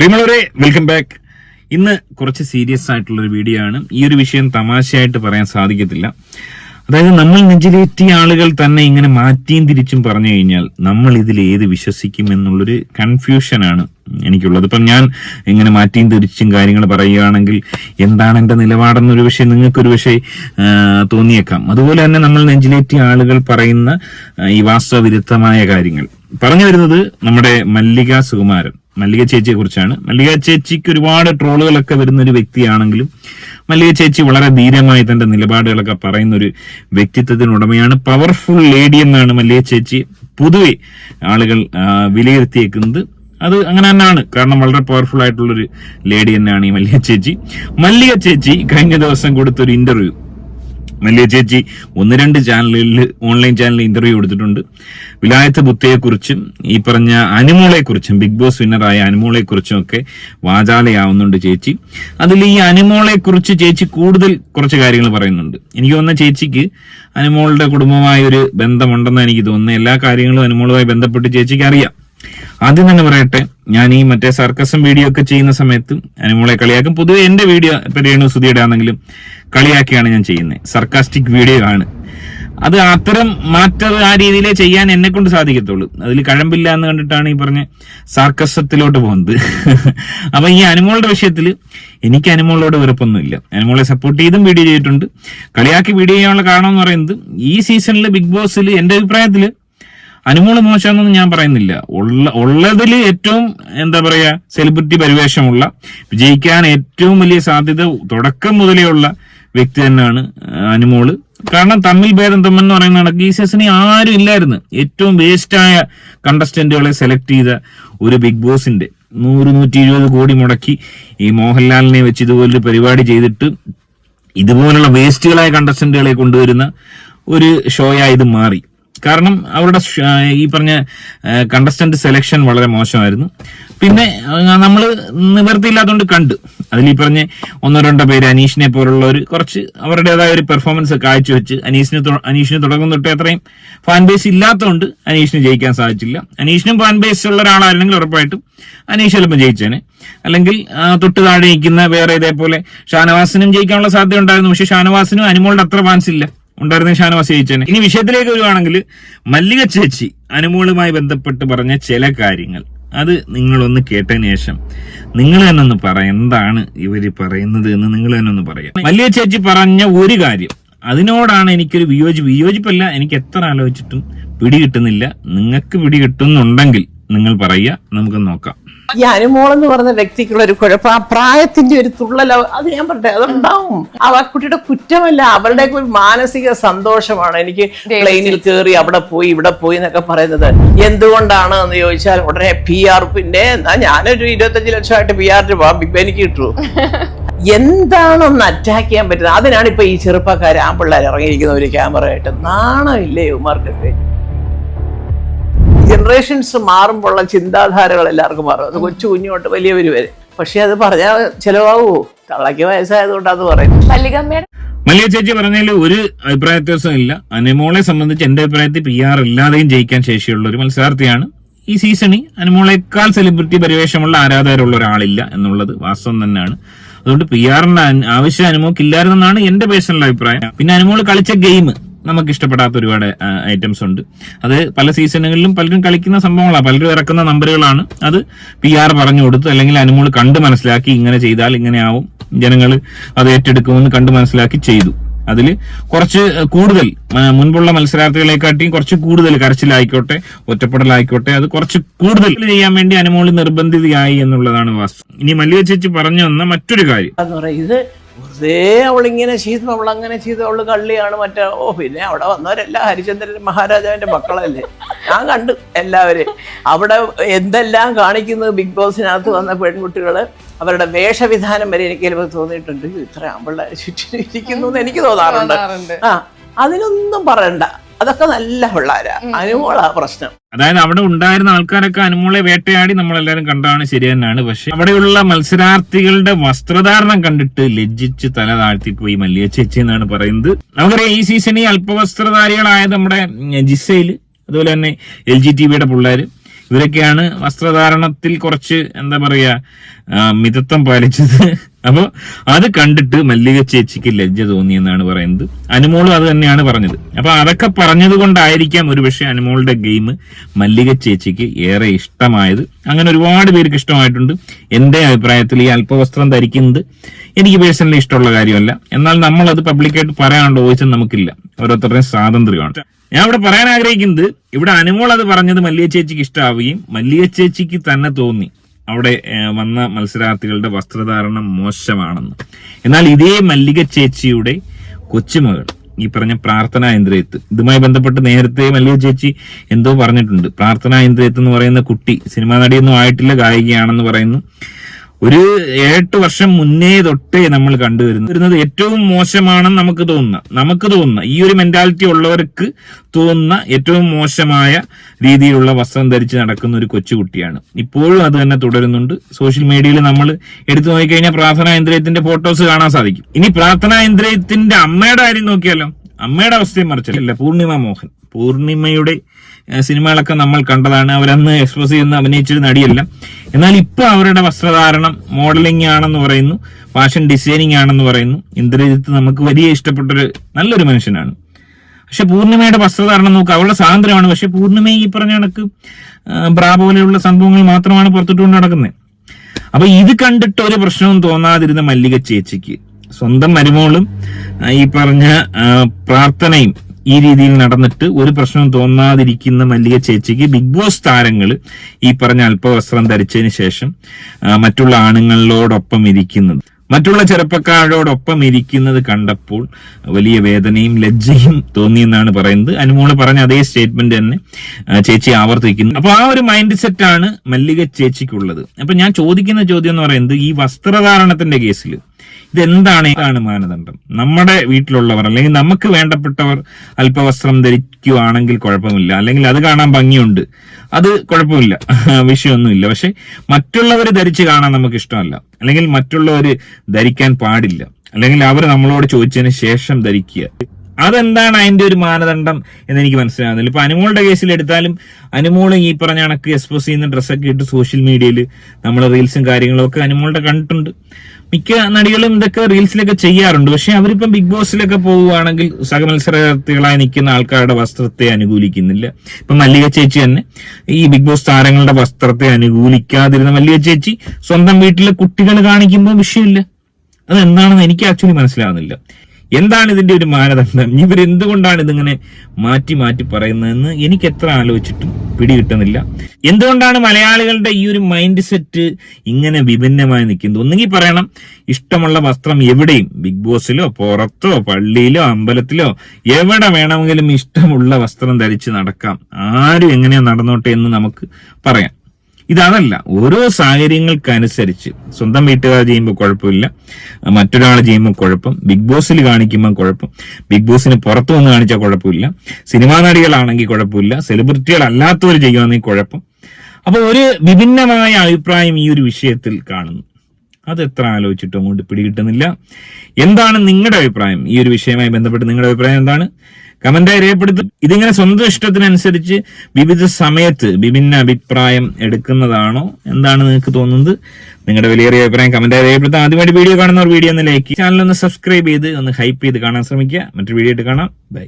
പ്രിയമുള്ളവരെ welcome back ഇന്ന് കുറച്ച് സീരിയസ് ആയിട്ടുള്ള ഒരു വീഡിയോ ആണ്. ഈ ഒരു വിഷയം തമാശയായിട്ട് പറയാൻ സാധിക്കത്തില്ല. അതായത് നമ്മൾ നെഞ്ചിലേറ്റിയ ആളുകൾ തന്നെ ഇങ്ങനെ മാറ്റിയും തിരിച്ചും പറഞ്ഞു കഴിഞ്ഞാൽ നമ്മൾ ഇതിൽ ഏത് വിശ്വസിക്കും എന്നുള്ളൊരു കൺഫ്യൂഷനാണ് എനിക്കുള്ളത്. ഇപ്പം ഞാൻ ഇങ്ങനെ മാറ്റിയും തിരിച്ചും കാര്യങ്ങൾ പറയുകയാണെങ്കിൽ എന്താണ് എന്റെ നിലപാടെന്നൊരു വിഷയം നിങ്ങൾക്കൊരു ആ, തോന്നിയേക്കാം. അതുപോലെ തന്നെ നമ്മൾ നെഞ്ചിലേറ്റിയ ആളുകൾ പറയുന്ന ഈ വാസ്തവവിരുദ്ധമായ കാര്യങ്ങൾ. പറഞ്ഞു വരുന്നത് നമ്മുടെ മല്ലിക സുകുമാരൻ. മല്ലിക ചേച്ചിയെ കുറിച്ചാണ്. മല്ലിക ചേച്ചിക്ക് ഒരുപാട് ട്രോളുകളൊക്കെ വരുന്ന ഒരു വ്യക്തിയാണെങ്കിലും മല്ലിക ചേച്ചി വളരെ ധീരമായി തന്റെ നിലപാടുകളൊക്കെ പറയുന്ന ഒരു വ്യക്തിത്വത്തിന് ഉടമയാണ്. പവർഫുൾ ലേഡി എന്നാണ് മല്ലിക ചേച്ചി. പൊതുവെ ആളുകൾ വിലയിരുത്തിയേക്കുന്നത് അത് അങ്ങനെ തന്നെയാണ്. കാരണം വളരെ പവർഫുൾ ആയിട്ടുള്ള ഒരു ലേഡി തന്നെയാണ് ഈ മല്ലിക ചേച്ചി. മല്ലിക ചേച്ചി കഴിഞ്ഞ ദിവസം കൊടുത്തൊരു ഇന്റർവ്യൂ മല്ലിക ചേച്ചി ഒന്ന് രണ്ട് ചാനലുകളിൽ ഓൺലൈൻ ചാനലിൽ ഇന്റർവ്യൂ കൊടുത്തിട്ടുണ്ട് വിലായത്ത് ബുത്തയെക്കുറിച്ചും ഈ പറഞ്ഞ അനുമോളെക്കുറിച്ചും ബിഗ് ബോസ് വിന്നറായ അനുമോളെക്കുറിച്ചും ഒക്കെ വാചാലയാവുന്നുണ്ട് ചേച്ചി. അതിൽ ഈ അനുമോളെക്കുറിച്ച് ചേച്ചി കൂടുതൽ കുറച്ച് കാര്യങ്ങൾ പറയുന്നുണ്ട്. എനിക്ക് തോന്നുന്ന ചേച്ചിക്ക് അനുമോളുടെ കുടുംബമായ ഒരു ബന്ധമുണ്ടെന്ന് എനിക്ക് തോന്നുന്നു എല്ലാ കാര്യങ്ങളും അനുമോളുമായി ബന്ധപ്പെട്ട് ചേച്ചിക്ക് അറിയാം. ആദ്യം തന്നെ പറയട്ടെ ഞാൻ ഈ മറ്റേ സർക്കസും വീഡിയോ ഒക്കെ ചെയ്യുന്ന സമയത്ത് അനുമോളെ കളിയാക്കും. പൊതുവെ എന്റെ വീഡിയോ ഇപ്പൊ രേണു സുധിയുടെ ആണെങ്കിലും കളിയാക്കിയാണ് ഞാൻ ചെയ്യുന്നത് സർക്കാസ്റ്റിക് വീഡിയോ ആണ്. അത് അത്തരം മാറ്റം ആ രീതിയിലേ ചെയ്യാൻ എന്നെ കൊണ്ട് സാധിക്കത്തുള്ളൂ. അതിൽ കഴമ്പില്ല എന്ന് കണ്ടിട്ടാണ് ഈ പറഞ്ഞ സർക്കസത്തിലോട്ട് പോകുന്നത്. അപ്പൊ ഈ അനുമോളുടെ വിഷയത്തിൽ എനിക്ക് അനുമോളോട് വെറുപ്പൊന്നുമില്ല. അനുമോളെ സപ്പോർട്ട് ചെയ്തും വീഡിയോ ചെയ്തിട്ടുണ്ട്. കളിയാക്കി വീഡിയോ ചെയ്യാനുള്ള കാരണം എന്ന് പറയുന്നത് ഈ സീസണിൽ ബിഗ് ബോസിൽ എന്റെ അഭിപ്രായത്തിൽ അനുമോൾ മോശമെന്നൊന്നും ഞാൻ പറയുന്നില്ല. ഉള്ള ഉള്ളതിൽ ഏറ്റവും എന്താ പറയാ സെലിബ്രിറ്റി പരിവേഷമുള്ള വിജയിക്കാൻ ഏറ്റവും വലിയ സാധ്യത തുടക്കം മുതലേ ഉള്ള വ്യക്തി തന്നെയാണ് അനുമോൾ. കാരണം തമ്മിൽ ഭേദം തമ്മെന്ന് പറയുന്ന കണക്ക് ഈ സീസണിൽ ആരും ഇല്ലായിരുന്നു. ഏറ്റവും വേസ്റ്റായ കണ്ടസ്റ്റന്റുകളെ സെലക്ട് ചെയ്ത ഒരു ബിഗ് ബോസിന്റെ നൂറ്. നൂറ്റി ഇരുപത് കോടി മുടക്കി ഈ മോഹൻലാലിനെ വെച്ച് ഇതുപോലൊരു പരിപാടി ചെയ്തിട്ട് ഇതുപോലുള്ള വേസ്റ്റുകളായ കണ്ടസ്റ്റന്റുകളെ കൊണ്ടുവരുന്ന ഒരു ഷോയായി ഇത് മാറി. കാരണം അവരുടെ ഈ പറഞ്ഞ കണ്ടസ്റ്റന്റ് സെലക്ഷൻ വളരെ മോശമായിരുന്നു. പിന്നെ നമ്മൾ നിവർത്തിയില്ലാത്തതുകൊണ്ട് കണ്ടു. അതിൽ ഈ പറഞ്ഞ ഒന്നോ രണ്ടോ പേര് അനീഷിനെ പോലുള്ളവർ കുറച്ച് അവരുടേതായ ഒരു പെർഫോമൻസ് കാഴ്ചവെച്ച് അനീഷിന് അനീഷിന് തുടങ്ങുന്ന തൊട്ടേ അത്രയും ഫാൻ ബേസ് ഇല്ലാത്തതുകൊണ്ട് അനീഷിന് ജയിക്കാൻ സാധിച്ചില്ല. അനീഷിനും ഫാൻ ബേസ് ഉള്ള ഒരാളായിരുന്നെങ്കിൽ ഉറപ്പായിട്ടും അനീഷ് ചിലപ്പോൾ ജയിച്ചേനെ. അല്ലെങ്കിൽ തൊട്ട് താഴെ നിൽക്കുന്ന വേറെ ഇതേപോലെ ഷാനവാസിനും ജയിക്കാനുള്ള സാധ്യത ഉണ്ടായിരുന്നു. പക്ഷെ ഷാനവാസിനും അനുമോളുടെ അത്ര ഫാൻസ് ഇല്ല. ഉണ്ടായിരുന്ന ഷാനവാസി ജയിച്ചേനെ ഇനി വിഷയത്തിലേക്ക് വരുവാണെങ്കിൽ മല്ലിക ചേച്ചി അനുമോളുമായി ബന്ധപ്പെട്ട് പറഞ്ഞ ചില കാര്യങ്ങൾ. അത് നിങ്ങളൊന്ന് കേട്ടതിന് ശേഷം നിങ്ങൾ തന്നെ ഒന്ന് പറ എന്താണ് ഇവർ പറയുന്നത് എന്ന് നിങ്ങൾ തന്നെ ഒന്ന് പറയാം. മല്ലിക ചേച്ചി പറഞ്ഞ ഒരു കാര്യം അതിനോടാണ് എനിക്കൊരു വിയോജി വിയോജിപ്പല്ല എനിക്ക് എത്ര ആലോചിച്ചിട്ടും പിടി കിട്ടുന്നില്ല നിങ്ങൾക്ക് പിടി കിട്ടുന്നുണ്ടെങ്കിൽ നിങ്ങൾ പറയുക നമുക്ക് നോക്കാം. ഈ അനുമോളെന്ന് പറഞ്ഞ വ്യക്തിക്കുള്ള ഒരു കുഴപ്പം ആ പ്രായത്തിന്റെ ഒരു തുള്ളൽ അവ- അത് ഞാൻ പറട്ടെ അതുണ്ടാവും. ആ കുട്ടിയുടെ കുറ്റമല്ല അവരുടെ ഒരു മാനസിക സന്തോഷമാണ്. എനിക്ക് പ്ലെയിനിൽ കയറി അവിടെ പോയി ഇവിടെ പോയി എന്നൊക്കെ പറയുന്നത്. എന്തുകൊണ്ടാണ് എന്ന് ചോദിച്ചാൽ ഉടനെ പി ആർ പിന്നെ എന്നാ ഞാനൊരു ഇരുപത്തഞ്ച് ലക്ഷമായിട്ട് പി പോവാം ബിഗ് എനിക്ക് കിട്ടു. എന്താണൊന്ന് അറ്റാക്ക് ചെയ്യാൻ പറ്റുന്നത്? അതിനാണ് ഇപ്പൊ ഈ ചെറുപ്പക്കാർ ആ പിള്ളേർ ഇറങ്ങിയിരിക്കുന്ന ഒരു ക്യാമറ ആയിട്ട്. നാണമില്ലേ ഉമാർക്കൊക്കെ ജനറേഷൻസ് മാറുമ്പോഴുള്ള ചിന്താധാരകൾ എല്ലാവർക്കും മാറും. അത് കൊച്ചു കുഞ്ഞോട്ട് വലിയവർ വരെ. പക്ഷെ അത് പറഞ്ഞാൽ ചിലവാകുമോ? തള്ളയ്ക്ക് വയസ്സായതുകൊണ്ട് അത് പറയുന്നത് മല്ലികമ്മയുടെ മല്ലിക ചേച്ചി പറഞ്ഞതിൽ ഒരു അഭിപ്രായ വ്യത്യാസം ഇല്ല. അനുമോളെ സംബന്ധിച്ച് എന്റെ അഭിപ്രായത്തിൽ പി ആർ ഇല്ലാതെയും ജയിക്കാൻ ശേഷിയുള്ള ഒരു മത്സരാർത്ഥിയാണ് ഈ സീസണിൽ അനുമോളേക്കാൾ സെലിബ്രിറ്റി പരിവേഷമുള്ള ആരാധകരുള്ള ഒരാളില്ല എന്നുള്ളത് വാസ്തവം തന്നെയാണ്. അതുകൊണ്ട് പി ആറിന്റെ ആവശ്യം അനുമോക്ക് ഇല്ലായിരുന്നെന്നാണ് എന്റെ പേഴ്സണൽ അഭിപ്രായം. പിന്നെ അനുമോൾ കളിച്ച ഗെയിം നമുക്ക് ഇഷ്ടപ്പെടാത്ത ഒരുപാട് ഐറ്റംസ് ഉണ്ട്. അത് പല സീസണുകളിലും പലരും കളിക്കുന്ന സംഭവങ്ങളാണ് പലരും ഇറക്കുന്ന നമ്പറുകളാണ്. അത് പി ആർ പറഞ്ഞു കൊടുത്തു. അല്ലെങ്കിൽ അനുമോൾ കണ്ട് മനസ്സിലാക്കി ഇങ്ങനെ ചെയ്താൽ ഇങ്ങനെ ആവും. ജനങ്ങൾ അത് ഏറ്റെടുക്കുമെന്ന് കണ്ട് മനസ്സിലാക്കി ചെയ്തു. അതിൽ കുറച്ച് കൂടുതൽ മുൻപുള്ള മത്സരാർത്ഥികളെക്കാട്ടിയും കുറച്ച് കൂടുതൽ കരച്ചിലായിക്കോട്ടെ ഒറ്റപ്പെടലായിക്കോട്ടെ അത് കുറച്ച് കൂടുതൽ ചെയ്യാൻ വേണ്ടി അനുമോൾ നിർബന്ധിതയായി എന്നുള്ളതാണ് വാസ്തു ഇനി മല്ലിക ചേച്ചി പറഞ്ഞു വന്ന മറ്റൊരു കാര്യം. ഇത് വെറുതെ അവളിങ്ങനെ ചെയ്തു അവൾ അങ്ങനെ ചെയ്തു അവൾ കള്ളിയാണ് മറ്റേ ഓ പിന്നെ അവിടെ വന്നവരെല്ലാം ഹരിചന്ദ്രൻ മഹാരാജാവിന്റെ മക്കളല്ലേ? ഞാൻ കണ്ടു എല്ലാവരെയും. അവിടെ എന്തെല്ലാം കാണിക്കുന്നത് ബിഗ് ബോസിനകത്ത് വന്ന പെൺകുട്ടികൾ അവരുടെ വേഷവിധാനം വരെ എനിക്ക് ചിലപ്പോൾ തോന്നിയിട്ടുണ്ട്. ഇത്ര അവളുടെ ചുറ്റിനും ഇരിക്കുന്നു എന്ന് എനിക്ക് തോന്നാറുണ്ട്. ആ അതിനൊന്നും പറയണ്ട. അതൊക്കെ നല്ല പിള്ളേരാ അനുമോളാ പ്രശ്നം. അതായത് അവിടെ ഉണ്ടായിരുന്ന ആൾക്കാരൊക്കെ അനുമോളെ വേട്ടയാടി നമ്മളെല്ലാരും കണ്ടാണ് ശരി തന്നെയാണ്. പക്ഷെ അവിടെയുള്ള മത്സരാർത്ഥികളുടെ വസ്ത്രധാരണം കണ്ടിട്ട് ലജ്ജിച്ച് തല താഴ്ത്തിപ്പോയി മല്ലിയ ചേച്ചി എന്നാണ് പറയുന്നത്. നമുക്കറിയാം ഈ സീസണിൽ അല്പവസ്ത്രധാരികളായ നമ്മുടെ ജിസയിൽ അതുപോലെ തന്നെ എൽ ജി ടി വിയുടെ പിള്ളേര്. ഇവരൊക്കെയാണ് വസ്ത്രധാരണത്തിൽ കുറച്ച് എന്താ പറയാ മിതത്വം പാലിച്ചത്. അപ്പൊ അത് കണ്ടിട്ട് മല്ലിക ചേച്ചിക്ക് ലജ്ജ തോന്നി എന്നാണ് പറയുന്നത്. അനുമോളും അത് തന്നെയാണ് പറഞ്ഞത്. അപ്പൊ അതൊക്കെ പറഞ്ഞത് കൊണ്ടായിരിക്കാം ഒരുപക്ഷെ അനുമോളുടെ ഗെയിം മല്ലിക ചേച്ചിക്ക് ഏറെ ഇഷ്ടമായത്. അങ്ങനെ ഒരുപാട് പേർക്ക് ഇഷ്ടമായിട്ടുണ്ട്. എന്റെ അഭിപ്രായത്തിൽ ഈ അല്പവസ്ത്രം ധരിക്കുന്നത് എനിക്ക് പേഴ്സണലി ഇഷ്ടമുള്ള കാര്യമല്ല. എന്നാൽ നമ്മൾ അത് പബ്ലിക്കായിട്ട് പറയാനുള്ള വോയിസും നമുക്കില്ല. ഓരോരുത്തരുടെയും സ്വാതന്ത്ര്യമാണ്. ഞാൻ ഇവിടെ പറയാൻ ആഗ്രഹിക്കുന്നത് ഇവിടെ അനുമോൾ അത് പറഞ്ഞത് മല്ലിക ചേച്ചിക്ക് ഇഷ്ടമാവുകയും മല്ലിക ചേച്ചിക്ക് തന്നെ തോന്നി. അവിടെ വന്ന മത്സരാർത്ഥികളുടെ വസ്ത്രധാരണം മോശമാണെന്ന്. എന്നാൽ ഇതേ മല്ലിക ചേച്ചിയുടെ കൊച്ചുമകൾ ഈ പറഞ്ഞ പ്രാർത്ഥന ഇന്ദ്രിയത്ത് ഇതുമായി ബന്ധപ്പെട്ട് നേരത്തെ മല്ലിക ചേച്ചി എന്തോ പറഞ്ഞിട്ടുണ്ട്. പ്രാർത്ഥന ഇന്ദ്രിയത്ത് എന്ന് പറയുന്ന കുട്ടി സിനിമാ നടിയൊന്നും ആയിട്ടില്ല ഗായികയാണെന്ന് പറയുന്നു. ഒരു എട്ട് വർഷം മുന്നേ തൊട്ടേ നമ്മൾ കണ്ടുവരുന്നു വരുന്നത് ഏറ്റവും മോശമാണെന്ന് നമുക്ക് തോന്നുന്ന നമുക്ക് തോന്നുന്ന ഈ ഒരു മെന്റാലിറ്റി ഉള്ളവർക്ക് തോന്നുന്ന ഏറ്റവും മോശമായ രീതിയിലുള്ള വസ്ത്രം ധരിച്ച് നടക്കുന്ന ഒരു കൊച്ചുകുട്ടിയാണ്. ഇപ്പോഴും അത് തന്നെ തുടരുന്നുണ്ട്. സോഷ്യൽ മീഡിയയിൽ നമ്മൾ എടുത്തു നോക്കിക്കഴിഞ്ഞാൽ പ്രാർത്ഥനാ ഇന്ദ്രിയത്തിന്റെ ഫോട്ടോസ് കാണാൻ സാധിക്കും. ഇനി പ്രാർത്ഥനാ ഇന്ദ്രിയത്തിന്റെ അമ്മയുടെ കാര്യം നോക്കിയാലോ? അമ്മയുടെ അവസ്ഥയും മറിച്ചല്ല പൂർണിമ മോഹൻ. പൂർണിമയുടെ സിനിമകളൊക്കെ നമ്മൾ കണ്ടതാണ്. അവരന്ന് എക്സ്പ്രസ് ചെയ്യുന്ന അഭിനയിച്ചൊരു നടിയല്ല. എന്നാൽ ഇപ്പോൾ അവരുടെ വസ്ത്രധാരണം മോഡലിംഗ് ആണെന്ന് പറയുന്നു ഫാഷൻ ഡിസൈനിങ് ആണെന്ന് പറയുന്നു. ഇന്ദ്രജിത്ത് നമുക്ക് വലിയ ഇഷ്ടപ്പെട്ടൊരു നല്ലൊരു മനുഷ്യനാണ്. പക്ഷെ പൂർണിമയുടെ വസ്ത്രധാരണം നോക്കുക അവളുടെ സ്വാതന്ത്ര്യമാണ്. പക്ഷെ പൂർണിമ ഈ പറഞ്ഞ കണക്ക് ബ്രാ പോലെയുള്ള സംഭവങ്ങൾ മാത്രമാണ് പുറത്തിട്ടുകൊണ്ട് നടക്കുന്നത്. അപ്പൊ ഇത് കണ്ടിട്ട് ഒരു പ്രശ്നവും തോന്നാതിരുന്ന മല്ലിക ചേച്ചിക്ക്. സ്വന്തം മരുമോളും ഈ പറഞ്ഞ പ്രാർത്ഥനയും ഈ രീതിയിൽ നടന്നിട്ട് ഒരു പ്രശ്നവും തോന്നാതിരിക്കുന്ന മല്ലിക ചേച്ചിക്ക് ബിഗ് ബോസ് താരങ്ങൾ ഈ പറഞ്ഞ അല്പവസ്ത്രം ധരിച്ചതിന് ശേഷം മറ്റുള്ള ആണുങ്ങളോടൊപ്പം ഇരിക്കുന്നത്. മറ്റുള്ള ചെറുപ്പക്കാരോടൊപ്പം ഇരിക്കുന്നത് കണ്ടപ്പോൾ വലിയ വേദനയും ലജ്ജയും തോന്നിയെന്നാണ് പറയുന്നത്. അനുമോൾ പറഞ്ഞ അതേ സ്റ്റേറ്റ്മെന്റ് തന്നെ ചേച്ചി ആവർത്തിക്കുന്നു. അപ്പൊ ആ ഒരു മൈൻഡ് സെറ്റാണ് മല്ലിക ചേച്ചിക്കുള്ളത്. അപ്പൊ ഞാൻ ചോദിക്കുന്ന ചോദ്യം എന്ന് പറയുന്നത് ഈ വസ്ത്രധാരണത്തിന്റെ കേസിൽ ഇതെന്താണ് ഏതാണ് മാനദണ്ഡം? നമ്മുടെ വീട്ടിലുള്ളവർ അല്ലെങ്കിൽ നമുക്ക് വേണ്ടപ്പെട്ടവർ അല്പവസ്ത്രം ധരിക്കുകയാണെങ്കിൽ കുഴപ്പമില്ല. അല്ലെങ്കിൽ അത് കാണാൻ ഭംഗിയുണ്ട്. അത് കുഴപ്പമില്ല. വിഷയമൊന്നുമില്ല. പക്ഷെ മറ്റുള്ളവർ ധരിച്ച് കാണാൻ നമുക്ക് ഇഷ്ടമല്ല അല്ലെങ്കിൽ മറ്റുള്ളവർ ധരിക്കാൻ പാടില്ല. അല്ലെങ്കിൽ അവർ നമ്മളോട് ചോദിച്ചതിന് ശേഷം ധരിക്കുക. അതെന്താണ് അതിന്റെ ഒരു മാനദണ്ഡം എന്ന് എനിക്ക് മനസ്സിലാകുന്നില്ല. ഇപ്പൊ അനുമോളുടെ കേസിൽ എടുത്താലും അനുമോൾ ഈ പറഞ്ഞ കണക്ക് എക്സ്പോസ് ചെയ്യുന്ന ഡ്രസ്സൊക്കെ ഇട്ട് സോഷ്യൽ മീഡിയയിൽ നമ്മൾ റീൽസും കാര്യങ്ങളും ഒക്കെ അനുമോളുടെ കണ്ടിട്ടുണ്ട്. മിക്ക നടികളും ഇതൊക്കെ റീൽസിലൊക്കെ ചെയ്യാറുണ്ട്. പക്ഷെ അവരിപ്പം ബിഗ് ബോസിലൊക്കെ പോവുകയാണെങ്കിൽ സഹമത്സരാർത്ഥികളായി നിൽക്കുന്ന ആൾക്കാരുടെ വസ്ത്രത്തെ അനുകൂലിക്കുന്നില്ല. ഇപ്പൊ മല്ലിക ചേച്ചി തന്നെ ഈ ബിഗ് ബോസ് താരങ്ങളുടെ വസ്ത്രത്തെ അനുകൂലിക്കാതിരുന്ന മല്ലിക ചേച്ചി സ്വന്തം വീട്ടിലെ കുട്ടികൾ കാണിക്കുമ്പോൾ വിഷയമില്ല. അതെന്താണെന്ന് എനിക്ക് ആക്ച്വലി മനസ്സിലാവുന്നില്ല. എന്താണ് ഇതിന്റെ ഒരു മാനദണ്ഡം? ഇവരെന്തുകൊണ്ടാണ് ഇതിങ്ങനെ മാറ്റി മാറ്റി പറയുന്നതെന്ന് എനിക്ക് എത്ര ആലോചിച്ചിട്ടും പിടികിട്ടുന്നില്ല. എന്തുകൊണ്ടാണ് മലയാളികളുടെ ഈ ഒരു മൈൻഡ് സെറ്റ് ഇങ്ങനെ വിഭിന്നമായി നിൽക്കുന്നത്? ഒന്നുകിൽ പറയണം ഇഷ്ടമുള്ള വസ്ത്രം എവിടെയും ബിഗ് ബോസിലോ പുറത്തോ പള്ളിയിലോ അമ്പലത്തിലോ എവിടെ വേണമെങ്കിലും ഇഷ്ടമുള്ള വസ്ത്രം ധരിച്ച് നടക്കാം. ആരും എങ്ങനെയാ നടന്നോട്ടെ എന്ന് നമുക്ക് പറയാം. ഇതതല്ല ഓരോ സാഹചര്യങ്ങൾക്കനുസരിച്ച്. സ്വന്തം വീട്ടുകാർ ചെയ്യുമ്പോൾ കുഴപ്പമില്ല മറ്റൊരാൾ ചെയ്യുമ്പോൾ കുഴപ്പം ബിഗ് ബോസിൽ കാണിക്കുമ്പോൾ കുഴപ്പം ബിഗ് ബോസിന് പുറത്തു വന്ന് കാണിച്ചാൽ കുഴപ്പമില്ല സിനിമാ നടികളാണെങ്കിൽ കുഴപ്പമില്ല സെലിബ്രിറ്റികൾ അല്ലാത്തവർ ചെയ്യുകയാണെങ്കിൽ കുഴപ്പം. അപ്പോൾ ഒരു വിഭിന്നമായ അഭിപ്രായം ഈ ഒരു വിഷയത്തിൽ കാണുന്നു. അത് എത്ര ആലോചിച്ചിട്ടും അങ്ങോട്ട് പിടികിട്ടുന്നില്ല. എന്താണ് നിങ്ങളുടെ അഭിപ്രായം? ഈ ഒരു വിഷയവുമായി ബന്ധപ്പെട്ട് നിങ്ങളുടെ അഭിപ്രായം എന്താണ്? കമന്റായി രേഖപ്പെടുത്തും ഇതിങ്ങനെ സ്വന്തം ഇഷ്ടത്തിനനുസരിച്ച് വിവിധ സമയത്ത് വിഭിന്ന അഭിപ്രായം എടുക്കുന്നതാണോ? എന്താണ് നിങ്ങൾക്ക് തോന്നുന്നത്? നിങ്ങളുടെ വിലയേറിയ അഭിപ്രായം കമന്റായി രേഖപ്പെടുത്താം ആദ്യമായിട്ട് വീഡിയോ കാണുന്നവർ വീഡിയോ ഒന്ന് ലൈക്ക് ചാനൽ ഒന്ന് സബ്സ്ക്രൈബ് ചെയ്ത് ഒന്ന് ഹൈപ്പ് ചെയ്ത് കാണാൻ ശ്രമിക്കുക. മറ്റൊരു വീഡിയോ ആയിട്ട് കാണാം. ബൈ